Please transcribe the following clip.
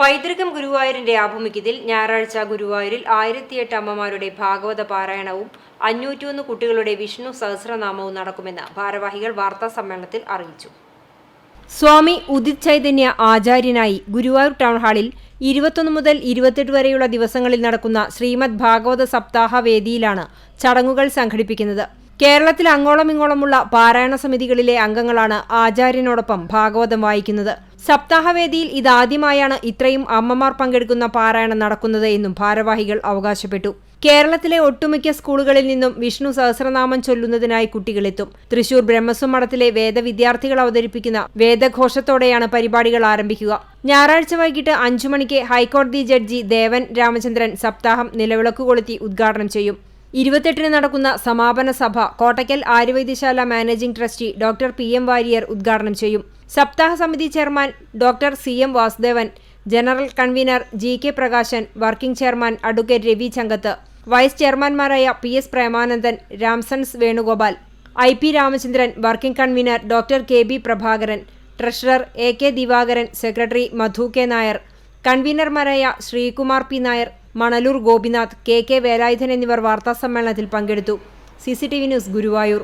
പൈതൃകം ഗുരുവായൂരിന്റെ ആഭിമുഖ്യത്തിൽ ഞായറാഴ്ച ഗുരുവായൂരിൽ ആയിരത്തിയെട്ട് അമ്മമാരുടെ ഭാഗവത പാരായണവും അഞ്ഞൂറ്റിയൊന്ന് കുട്ടികളുടെ വിഷ്ണു സഹസ്രനാമവും നടക്കുമെന്ന് ഭാരവാഹികൾ വാർത്താ സമ്മേളനത്തിൽ അറിയിച്ചു. സ്വാമി ഉദിത് ചൈതന്യ ആചാര്യനായി ഗുരുവായൂർ ടൗൺ ഹാളിൽ ഇരുപത്തൊന്ന് മുതൽ ഇരുപത്തെട്ട് വരെയുള്ള ദിവസങ്ങളിൽ നടക്കുന്ന ശ്രീമദ് ഭാഗവത സപ്താഹ വേദിയിലാണ് ചടങ്ങുകൾ സംഘടിപ്പിക്കുന്നത്. കേരളത്തിൽ അങ്ങോളം ഇങ്ങോളമുള്ള പാരായണ സമിതികളിലെ അംഗങ്ങളാണ് ആചാര്യനോടൊപ്പം ഭാഗവതം വായിക്കുന്നത്. സപ്താഹവേദിയിൽ ഇതാദ്യമായാണ് ഇത്രയും അമ്മമാർ പങ്കെടുക്കുന്ന പാരായണം നടക്കുന്നത് എന്നും ഭാരവാഹികൾ അവകാശപ്പെട്ടു. കേരളത്തിലെ ഒട്ടുമിക്ക സ്കൂളുകളിൽ നിന്നും വിഷ്ണു സഹസ്രനാമം ചൊല്ലുന്നതിനായി കുട്ടികളെത്തും തൃശൂർ ബ്രഹ്മസ്വം മഠത്തിലെ വേദവിദ്യാർത്ഥികൾ അവതരിപ്പിക്കുന്ന വേദഘോഷത്തോടെയാണ് പരിപാടികൾ ആരംഭിക്കുക. ഞായറാഴ്ച വൈകിട്ട് അഞ്ചു മണിക്ക് ഹൈക്കോടതി ജഡ്ജി ദേവൻ രാമചന്ദ്രൻ സപ്താഹം നിലവിളക്ക് കൊളുത്തി ഉദ്ഘാടനം ചെയ്യും. ഇരുപത്തെട്ടിന് നടക്കുന്ന സമാപന സഭ Kottakkal Aryavaidyasala managing trustee doctor P M Warrier ഉദ്ഘാടനം ചെയ്യും. സപ്താഹ സമിതി chairman doctor C M Vasudevan general convener G K Prakashan working chairman advocate Ravi Chankath vice ചെയർമാൻമാരായ P S Premanandan Ramsons Venugopal I P Ramachandran working convener doctor K B Prabhakaran treasurer A K Divakaran secretary Madhu K Nair കൺവീനർമാരായ Sreekumar P Nair Manalur Gopinath K K Velayudhan എന്നിവർ വാർത്താസമ്മേളനത്തിൽ പങ്കെടുത്തു. C news Guruvayur.